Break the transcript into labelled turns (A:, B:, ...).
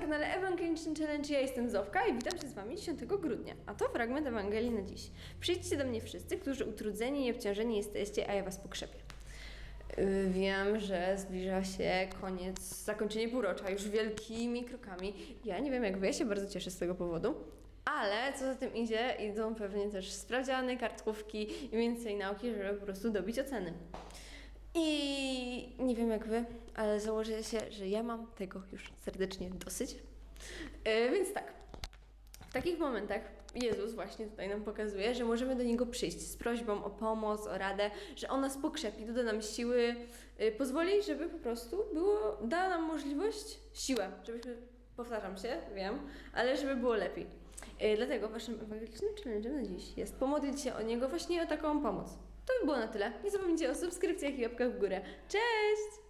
A: kanale Ewangeliczny Challenge. Ja jestem Zowka i witam się z Wami 10 grudnia. A to fragment Ewangelii na dziś. Przyjdźcie do mnie wszyscy, którzy utrudzeni i obciążeni jesteście, a ja Was pokrzepię. Yy, Wiem, że zbliża się koniec, zakończenie półrocza już wielkimi krokami. Ja nie wiem jak Wy, ja się bardzo cieszę z tego powodu. Ale co za tym idzie, idą pewnie też sprawdziany, kartkówki i więcej nauki, żeby po prostu dobić oceny. I nie wiem jak wy, ale założę się, że ja mam tego już serdecznie dosyć. Yy, więc tak, w takich momentach Jezus właśnie tutaj nam pokazuje, że możemy do Niego przyjść z prośbą o pomoc, o radę, że On nas pokrzepi, doda nam siły, yy, pozwoli, żeby po prostu było, da nam możliwość, siłę, żebyśmy, powtarzam się, wiem, ale żeby było lepiej. Yy, dlatego waszym ewangelicznym challenge'em na dziś jest pomodlić się o Niego właśnie o taką pomoc. To by było na tyle. Nie zapomnijcie o subskrypcjach i łapkach w górę. Cześć!